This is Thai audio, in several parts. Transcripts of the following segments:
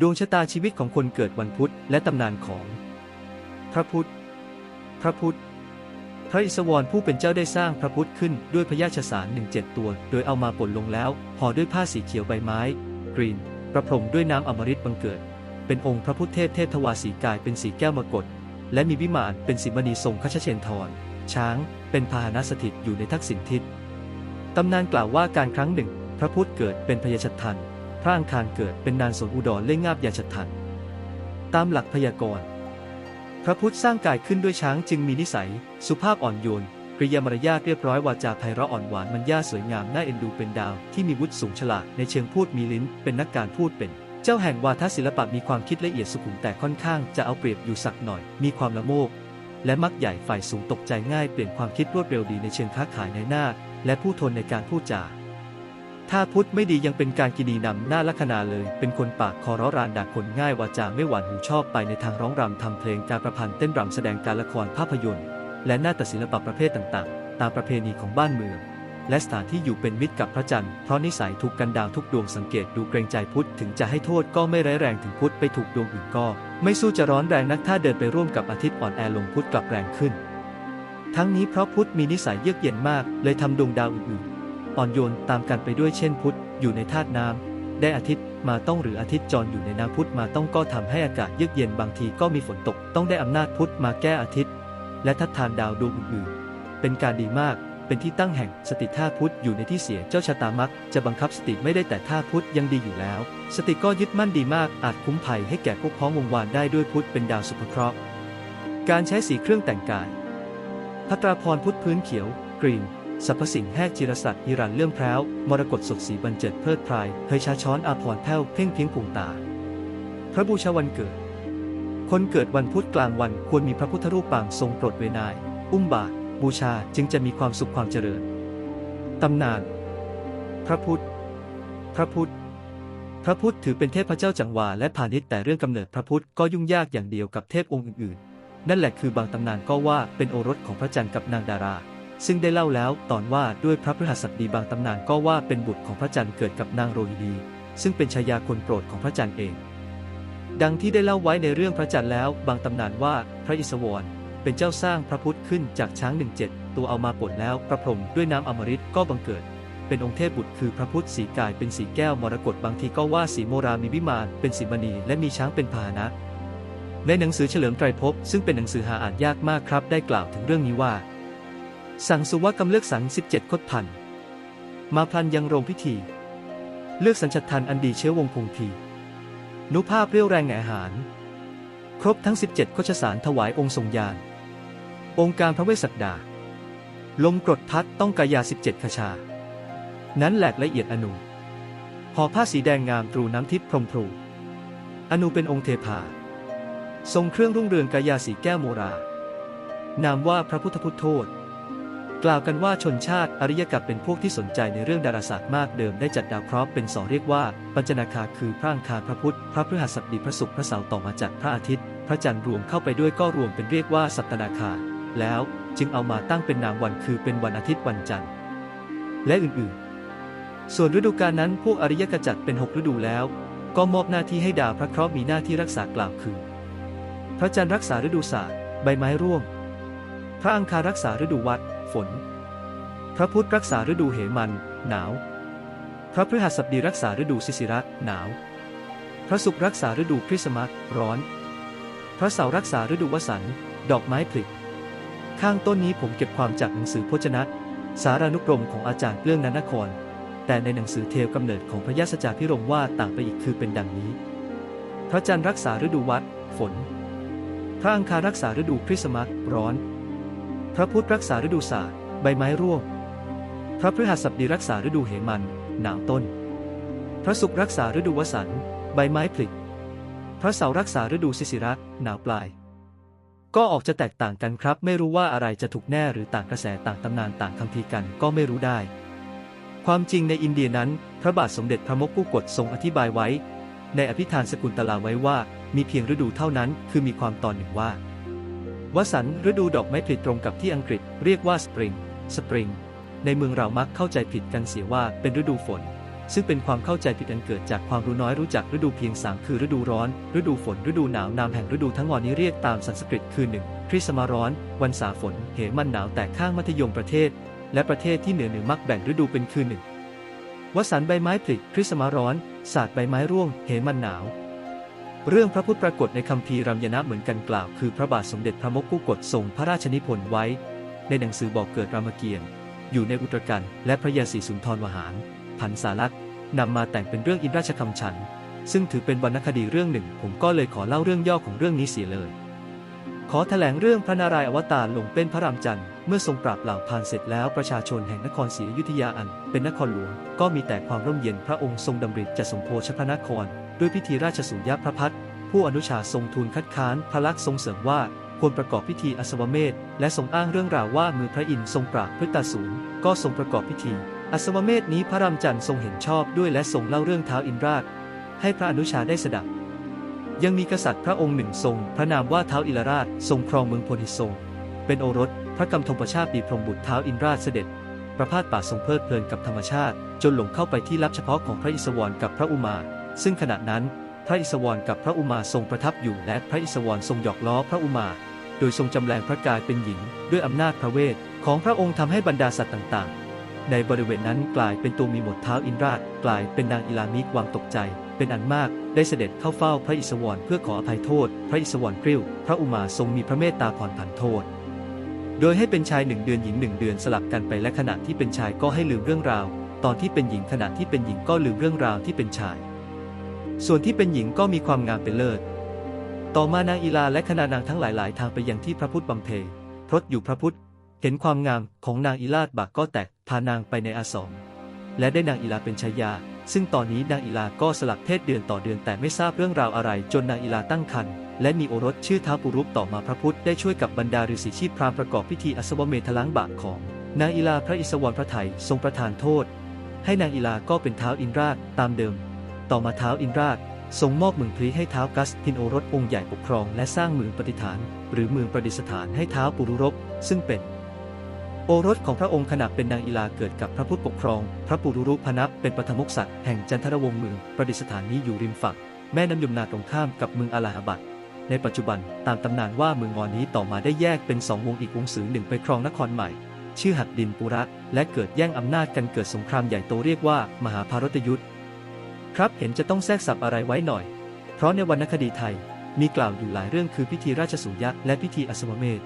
ดวงชะตาชีวิตของคนเกิดวันพุธและตำนานของ พระพุทธ พระพุทธ พระอิศวรผู้เป็นเจ้าได้สร้างพระพุทธขึ้นด้วยพญาชสารหนึ่งเจ็ดตัว โดยเอามาปนลงแล้วห่อด้วยผ้าสีเขียวใบไม้ กรีน ประพรมด้วยน้ำอมฤตบังเกิด เป็นองค์พระพุทธเทพเทพทวาสีกายเป็นสีแก้วมรกตและมีวิมานเป็นสีมณีทรงคชเชนทร ช้าง เป็นพาหนะสถิตอยู่ในทักษิณทิศตำนานกล่าวว่าการครั้งหนึ่ง พระพุทธเกิดเป็นพญาชัดทัน พระอังคารเกิดเป็นนานสนอุดรเล่งงาบยาชัทัน ตามหลักพยากรณ์พระพุทธสร้างกายขึ้นด้วยช้างจึงมีนิสัย สุภาพอ่อนโยนกริยามารยาทเรียบร้อยวาจาไพเราะอ่อนหวานมันย่าสวยงามน่าเอ็นดูเป็นดาว ที่มีวุฒิสูงฉลาดในเชิงพูดมีลิ้น เป็นนักการพูดเป็น เจ้าแห่งวาทศิลปะมีความคิดละเอียดสุขุมแต่ค่อนข้างจะเอาเปรียบอยู่สักหน่อย มีความละโมบและมักใหญ่ฝ่ายสูงตกใจง่ายเปลี่ยนความคิดรวดเร็วดีในเชิงค้าขายในหน้า และผู้ทนในการพูดจา ถ้าพุทธไม่ดียังเป็นการกินีนำหน้าลัคนาเลย เป็นคนปากคอร้อรานด่าคนง่ายวาจาไม่หวานหูชอบไปในทางร้องรำทำเพลงการประพันธ์เต้นรำแสดงการละครภาพยนตร์ และหน้าฏศิลปะประเภทต่างๆ ตามประเพณีของบ้านเมือง และสถานที่อยู่เป็นมิตรกับพระจันทร์เพราะนิสัยถูกกันดาวทุกดวงสังเกตดูเกรงใจพุทธถึงจะให้โทษก็ไม่ร้ายแรงถึงพุทธไปถูกดวงอื่นก็ ไม่สู้จะร้อนแรงนักถ้าเดินไปร่วมกับอาทิตย์อ่อนแอลงพุทธกลับแรงขึ้น ทั้งนี้เพราะพุทธมีนิสัยเยือกเย็นมากเลยทำดวงดาวอื่น อ่อนโยนตามกันไปด้วยเช่นพุทธอยู่ในธาตุน้ำได้อาทิตย์มาต้องหรืออาทิตย์จรอยู่ในน้ำพุทธมาต้องก็ทำให้อากาศเยือกเย็นบางทีก็มีฝนตก ต้องได้อำนาจพุทธมาแก้อาทิตย์ และทัดทานดาวดวงอื่นๆ เป็นการดีมากเป็นที่ตั้งแห่งสติท่าพุทธอยู่ในที่เสียเจ้าชะตามักจะบังคับสติไม่ได้แต่ท่าพุทธยังดีอยู่แล้ว สติก็ยึดมั่นดีมากอาจคุ้มภัยให้แก่พวกพ้องวงวานได้ด้วยพุทธเป็นดาวสุภเคราะห์การใช้สีเครื่องแต่งกายพัตราพรพุทธพื้นเขียว กรีน สรรพสิ่งแหกจิรสัตว์ฮิรันเลื่อมแพร้ว มรกตสดสีบรรเจิดเพลิดเพลายเฮยชาช้อนอาพรแผ้วเพ่งเพียงพุงตา พระบูชาวันเกิด คนเกิดวันพุธกลางวันควรมีพระพุทธรูปปางทรงโปรดเวนาย อุ้มบาตรบูชาจึงจะมีความสุขความเจริญ ตำนาน พระพุทธ พระพุทธ พระพุทธถือเป็นเทพเจ้าจังหวาและพาณิชย์แต่เรื่องกำเนิดพระพุทธก็ยุ่งยากอย่างเดียวกับเทพองค์อื่นๆ นั่นแหละคือบางตำนานก็ว่าเป็นโอรสของพระจันทร์กับนางดารา ซึ่งได้เล่าแล้วตอนว่าด้วยพระพฤหัสบดีบางตำนานก็ว่าเป็นบุตรของพระจันทร์เกิดกับนางโรฮินีซึ่งเป็นชายาคนโปรดของพระจันทร์เอง ดังที่ได้เล่าไว้ในเรื่องพระจันทร์แล้ว บางตำนานว่าพระอิศวรเป็นเจ้าสร้างพระพุทธขึ้นจากช้างหนึ่งเจ็ดตัวเอามาปลดแล้วประพรมด้วยน้ำอมฤตก็บังเกิด เป็นองค์เทพบุตรคือพระพุทธสีกายเป็นสีแก้วมรกตบางทีก็ว่าสีโมรามีวิมานเป็นสีมณีและมีช้างเป็นพาหนะในหนังสือเฉลิมไตรภพซึ่งเป็นหนังสือหาอ่านยากมากครับ ได้กล่าวถึงเรื่องนี้ว่า สั่งสุวะกำเลือกสัง 17 คดพัน มาพลันยังโรงพิธี เลือกสัญชทันอันดีเชื้อวงพงที นุภาพเรียวแรงแหงหาร ครบทั้ง 17 โคชสารถวายองค์ทรงยาน องค์การพระเวสสักดา ลมกรดพัดต้องกายา 17คชา นั้นแหลกละเอียดอนุห่อผ้าสีแดงงามตรูน้ำทิพย์พรมพรูอนุเป็นองค์เทพา ทรงเครื่องรุ่งเรืองกายาสีแก้วโมรา นามว่าพระพุทธพุทธโธษ กล่าวกันว่าชนชาติอริยกับเป็นพวกที่สนใจในเรื่องดาราศาสตร์มากเดิมได้จัดดาวเคราะห์เป็นสองเรียกว่า ปัญจนาคาคือพระอังคารพระพุธ พระพฤหัสบดีพระศุกร์พระเสาร์ต่อมาจัดพระอาทิตย์ พระจันทร์รวมเข้าไปด้วยก็รวมเป็นเรียกว่าสัปตนาคาแล้วจึงเอามาตั้งเป็นนามวันคือเป็นวันอาทิตย์วันจันทร์ และอื่นๆ ส่วนฤดูกาลนั้นพวกอริยกจัดเป็นหกฤดูแล้ว ก็มอบหน้าที่ให้ดาวพระเคราะห์มีหน้าที่รักษากล่าวคือ พระจันทร์รักษาฤดูศาสตร์ใบไม้ร่วง พระอังคารรักษาฤดูวัด ฝน พระพุธรักษาฤดูเหมัน หนาว พระพฤหัสบดีรักษาฤดูสิสิระหนาว พระศุกร์รักษาฤดูพฤษมัร้อน พระเสาร์รักษาฤดูวสันต์ดอกไม้ผลิข้างต้นนี้ผมเก็บความจากหนังสือพจนะสารานุกรมของอาจารย์เรื่องนานคร แต่ในหนังสือเทวกำเนิดของพระยาสจาพิรมว่าต่างไปอีกคือเป็นดังนี้ พระจันทร์รักษาฤดูวัด ฝน พระอังคารรักษาฤดูพฤษมัร้อน พระพุธรักษาฤดูศาสตร์ ใบไม้ร่วง พระพฤหัสบดีรักษาฤดูเหมัน หนาวต้น พระศุกร์รักษาฤดูวสันต์ใบไม้ผลิพระเสาร์รักษาฤดูสิสิระหนาวปลาย ก็ออกจะแตกต่างกันครับ ไม่รู้ว่าอะไรจะถูกแน่หรือต่างกระแสต่างตำนานต่างคำพีกันก็ไม่รู้ได้ ความจริงในอินเดียนั้น พระบาทสมเด็จพระมกกุกฎทรงอธิบายไว้ ในอภิธานสกุลตลาไว้ว่า มีเพียงฤดูเท่านั้น คือมีความตอนหนึ่งว่า วสันต์ฤดูดอกไม้ผลิตรงกับที่อังกฤษเรียกว่าสปริงสปริงในเมืองเรามักเข้าใจผิดกันเสียว่าเป็นฤดูฝน ซึ่งเป็นความเข้าใจผิดอันเกิดจากความรู้น้อยรู้จักฤดูเพียงสามคือฤดูร้อน ฤดูฝน ฤดูหนาวนามแห่งฤดูทั้งวอนนี้เรียกตามสันสกฤตคือหนึ่งคริสมาร้อน วันสาฝน เหมันหนาวแต่ข้างมัธยมประเทศ และประเทศที่เหนือเหนือมักแบ่งฤดูเป็นคือหนึ่งวสันต์ใบไม้ผลิคริสมาร้อนศาสตร์ใบไม้ร่วง เหมันหนาว เรื่องพระพุทธปรากฏในคัมภีร์รามยนะเหมือนกันกล่าวคือพระบาทสมเด็จพระมกุฎกฎทรงพระราชนิพนธ์ไว้ ในหนังสือบอกเกิดรามเกียรติ์อยู่ในอุตรกันและพระยาศรีสุนทรวหารพันสาลักษ์นำมาแต่งเป็นเรื่องอินราชคำฉัน ซึ่งถือเป็นวรรณคดีเรื่องหนึ่ง ผมก็เลยขอเล่าเรื่องย่อของเรื่องนี้เสียเลย ขอแถลงเรื่องพระนารายณ์อวตารลงเป็นพระรามจันทร์เมื่อทรงปราบเหล่าพานเสร็จแล้วประชาชนแห่งนครศรีอยุธยาอัน เป็นนครหลวงก็มีแต่ความร่มเย็นพระองค์ทรงดำริจะสมโพชพระนคร ด้วยพิธีราชสุญญพระพัฒน์ผู้อนุชาทรงทูลคัดค้านพระลักษณ์ทรงเสริมว่าควรประกอบพิธีอสวเมธและทรงอ้างเรื่องราวว่ามือพระอินทร์ทรงปราบพฤตาสูรก็ทรงประกอบพิธี อสวเมธนี้พระรามจันทร์ทรงเห็นชอบด้วยและทรงเล่าเรื่องเท้าอินราช ให้พระอนุชาได้สดับ ยังมีกษัตริย์พระองค์หนึ่งทรง พระนามว่าเท้าอิลราชทรงครองเมืองโพธิทรง เป็นโอรส พระกำธงประชาติปีพรหมบุตรเท้าอินราชเสด็จ ประพาสป่าทรงเพลิดเพลินกับธรรมชาติ จนหลงเข้าไปที่ลับเฉพาะของพระอิศวรกับพระอุมา ซึ่งขณะนั้นพระอิศวรกับพระอุมาทรงประทับอยู่และพระอิศวรทรงหยอกล้อพระอุมา โดยทรงจำแรงพระกายเป็นหญิง ด้วยอำนาจพระเวทของพระองค์ทำให้บรรดาสัตว์ต่างๆ ในบริเวณนั้นกลายเป็นตัวมีหมดเท้าอินราชกลายเป็นนางอิลามิความตกใจ เป็นอันมากได้เสด็จเข้าเฝ้าพระอิศวรเพื่อขออภัยโทษ พระอิศวรกริ้ว พระอุมาทรงมีพระเมตตาผ่อนผันโทษโดยให้เป็นชายหนึ่งเดือนหญิงหนึ่งเดือนสลับกันไปและขณะที่เป็นชายก็ให้ลืมเรื่องราว ตอนที่เป็นหญิงขณะที่เป็นหญิงก็ลืมเรื่องราวที่เป็นชาย ส่วนที่เป็นหญิงก็มีความงามเป็นเลิศ ต่อมานางอีลาและคณานางทั้งหลายๆทางไปยังที่พระพุทธบำเพ็ญพรตอยู่พระพุทธ เห็นความงามของนางอีลาดบากก็แตกพานางไปในอาสมและได้นางอีลาเป็นชายา ซึ่งตอนนี้นางอีลาก็สลับเพศเดือนต่อเดือนแต่ไม่ทราบเรื่องราวอะไร จนนางอีลาตั้งครรภ์และมีโอรสชื่อท้าปุรุปต่อมาพระพุทธได้ช่วยกับบรรดาฤาษีชีพพราหมณ์ประกอบพิธีอสวเมธล้างบาปของ นางอีลาพระอิศวรพระไทยทรงประทานโทษ ให้นางอีลาก็เป็นเท้าอินราชตามเดิม ต่อมาเท้าอินราชทรงมอบเมืองพลีให้เท้ากัสพินโอรสองค์ใหญ่ปกครองและสร้างเมืองปฏิฐาน หรือเมืองประดิษฐานให้เท้าปุรุรบซึ่งเป็น โอรสของพระองค์ขณะเป็นนางอีลาเกิดกับพระพุทธปกครอง พระปุรุรุพนับเป็นปฐมกษัตริย์แห่งจันทรวงศ์เมืองประดิษฐานนี้อยู่ริมฝั่งแม่น้ำยมนาตรงข้ามกับเมืองอาลาฮบัดในปัจจุบันตามตำนานว่าเมืองงอนนี้ต่อมาได้แยกเป็นสองวงอีกวงศือหนึ่งไปครองนครใหม่ ชื่อหัดดินปุระและเกิดแย่งอำนาจกันเกิดสงครามใหญ่โตเรียกว่า มหาภารตยุทธ ครับเห็นจะต้องแทรกสับอะไรไว้หน่อย เพราะในวรรณคดีไทยมีกล่าวอยู่หลายเรื่องคือพิธีราชสูยะและพิธีอสวเมธ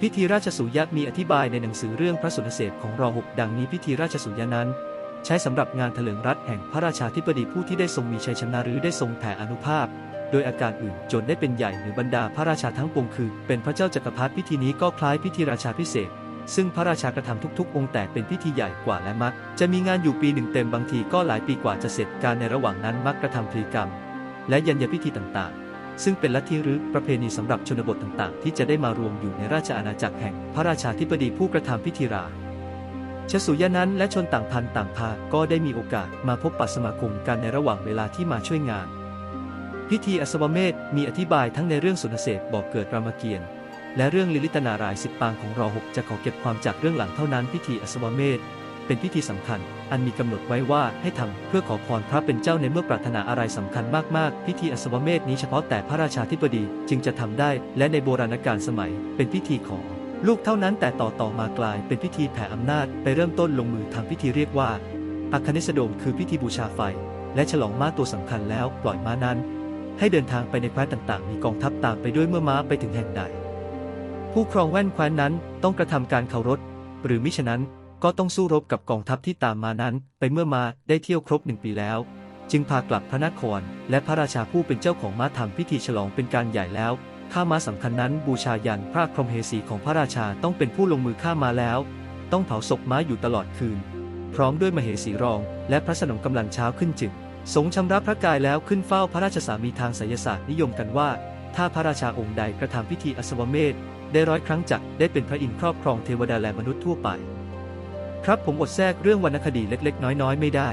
พิธีราชสูยะมีอธิบายในหนังสือเรื่องพระสุนเสพของรอหกดังนี้พิธีราชสูยะนั้น ใช้สำหรับงานเถลิงรัฐแห่งพระราชาธิบดีผู้ที่ได้ทรงมีชัยชนะหรือได้ทรงแผ่อนุภาพ โดยอาการอื่นจนได้เป็นใหญ่หรือบรรดาพระราชาทั้งปวงคือ เป็นพระเจ้าจักรพรรดิพิธีนี้ก็คล้ายพิธีราชาพิเศษ ซึ่งพระราชากระทำทุกๆ องค์แต่เป็นพิธีใหญ่กว่าและมัก จะมีงานอยู่ปีหนึ่งเต็มบางทีก็หลายปีกว่าจะเสร็จการในระหว่างนั้นมักกระทำพลีกรรม และยัญญพิธีต่างๆ ซึ่งเป็นลัทธิหรือประเพณีสำหรับชนบทต่างๆ ที่จะได้มารวมอยู่ในราชอาณาจักรแห่งพระราชาธิบดีผู้กระทำพิธีราชสุยะนั้นและชนต่างพันต่างพาก็ได้มีโอกาสมาพบปะสมาคมกันในระหว่างเวลาที่มาช่วยงาน พิธีอสวเมธมีอธิบายทั้งในเรื่องสุนเสพบอกเกิดรามเกียรติ์ และเรื่องลิลิตนารายสิบปางของรอหกจะขอเก็บความจากเรื่องหลังเท่านั้นพิธีอสวเมธเป็นพิธีสำคัญ อันมีกำหนดไว้ว่าให้ทำเพื่อขอพรพระเป็นเจ้าในเมื่อปรารถนาอะไรสำคัญมากๆ พิธีอสวเมธนี้เฉพาะแต่พระราชาธิบดีจึงจะทำได้ และในโบราณกาลสมัย เป็นพิธีของลูกเท่านั้นแต่ต่อต่อมากลายเป็นพิธีแผ่อำนาจไปเริ่มต้นลงมือทำพิธีเรียกว่าอัคคณิสโดมคือพิธีบูชาไฟ และฉลองม้าตัวสำคัญแล้วปล่อยม้านั้น ให้เดินทางไปในแคว้นต่างๆ มีกองทัพตามไปด้วยเมื่อม้าไปถึงแห่งใด ผู้ครองแว่นแคว้นนั้นต้องกระทำการเคารพหรือมิฉะนั้นก็ต้องสู้รบกับกองทัพที่ตามมานั้น ไปเมื่อมาได้เที่ยวครบหนึ่งปีแล้ว จึงพากลับพระนคร และพระราชาผู้เป็นเจ้าของม้าทำพิธีฉลองเป็นการใหญ่แล้วข้าม้าสำคัญนั้นบูชายันพระพรหมเหสีของพระราชาต้องเป็นผู้ลงมือฆ่ามาแล้ว ต้องเผาศพม้าอยู่ตลอดคืน พร้อมด้วยมเหสีรอง และพระสนมกำลังเช้าขึ้นจึงสงชำระพระกายแล้วขึ้นเฝ้าพระราชสามีทางไสยศาสตร์นิยมกันว่า ถ้าพระราชาองค์ใดกระทำพิธีอสวเมธ ได้ร้อยครั้งจักได้เป็นพระอินทร์ครอบครองเทวดาและมนุษย์ทั่วไป ครับผมอดแทรกเรื่องวรรณคดีเล็ก ๆ น้อย ๆ ไม่ได้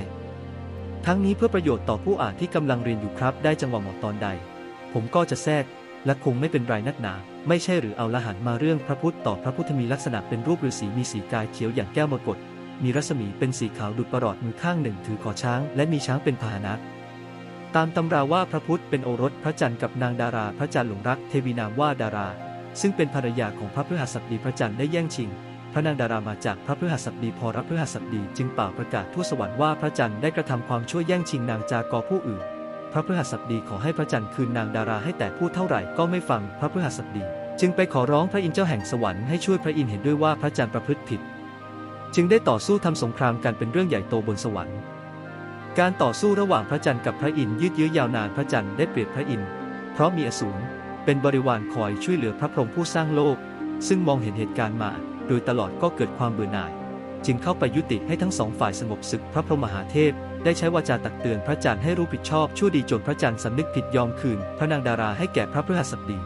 ทั้งนี้เพื่อประโยชน์ต่อผู้อ่านที่กำลังเรียนอยู่ครับ ได้จังหวะเหมาะตอนใด ผมก็จะแทรก และคงไม่เป็นไรนักหนา ไม่ใช่หรือเอาละหันมาเรื่องพระพุทธต่อพระพุทธมีลักษณะเป็นรูปฤาษีมีสีกายเขียวอย่างแก้วมรกตมีรัศมีเป็นสีขาวดุจประหลอดมือข้างหนึ่งถือขอช้าง และมีช้างเป็นพาหนะตามตำราว่าพระพุทธเป็นโอรสพระจันทร์กับนางดารา พระจันทร์หลงรักเทวีนามว่าดารา ซึ่งเป็นภรรยาของพระพฤหัสบดีพระจันทร์ได้แย่งชิง พระนางดารามาจากพระพฤหัสบดีพอรับพฤหัสบดีจึงเป่าประกาศทั่วสวรรค์ว่าพระจันทร์ได้กระทำความชั่วแย่งชิงนางจากอผู้อื่น พระพฤหัสบดีขอให้พระจันทร์คืนนางดาราให้แต่พูดเท่าไหร่ก็ไม่ฟังพระพฤหัสบดี จึงไปขอร้องพระอินทร์เจ้าแห่งสวรรค์ให้ช่วยพระอินทร์เห็นด้วยว่าพระจันทร์ประพฤติผิด จึงได้ต่อสู้ทำสงครามกันเป็นเรื่องใหญ่โตบนสวรรค์ การต่อสู้ระหว่างพระจันทร์กับพระอินทร์ยืดเยื้อยาวนานพระจันทร์ได้เปรียบพระอินทร์เพราะมีอสูร เป็นบริวารคอยช่วยเหลือพระพรหมผู้สร้างโลก ซึ่งมองเห็นเหตุการณ์มา โดยตลอดก็เกิดความเบื่อหน่าย จึงเข้าไปยุติให้ทั้งสองฝ่ายสงบศึกพระพรหมมหาเทพ ได้ใช้วาจาตักเตือนพระจันทร์ให้รู้ผิดชอบชั่วดีจนพระจันทร์สำนึกผิดยอมคืน พระนางดาราให้แก่พระพฤหัสบดี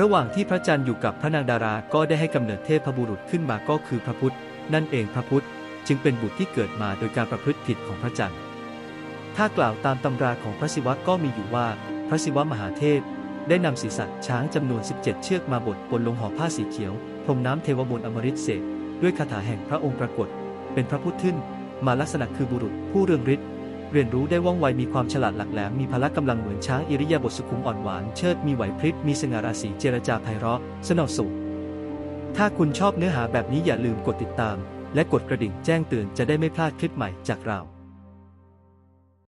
ระหว่างที่พระจันทร์อยู่กับพระนางดาราก็ได้ให้กำเนิดเทพบุรุษขึ้นมาก็คือพระพุทธ นั่นเองพระพุทธ จึงเป็นบุตรที่เกิดมาโดยการประพฤติผิดของพระจันทร์ ถ้ากล่าวตามตำราของพระศิวะก็มีอยู่ว่า พระศิวะมหาเทพ ได้นำศีรษะช้างจำนวน 17 เชือกมาบดบนลงห่อผ้าสีเขียว พรมน้ำเทวมนต์อมฤตเสกด้วยคาถาแห่งพระองค์ปรากฏ เป็นพระพุทธขึ้น มาลักษณะคือบุรุษผู้เรืองฤทธิ์เรียนรู้ได้ว่องไวมีความฉลาดหลักแหลมมีพละกำลังเหมือนช้างอิริยาบถสุขุมอ่อนหวานเชิดมีไหวพริบมีสง่าราศีเจรจาไพเราะสนอสุขถ้าคุณชอบเนื้อหาแบบนี้อย่าลืมกดติดตาม และกดกระดิ่งแจ้งเตือนจะได้ไม่พลาดคลิปใหม่จากเรา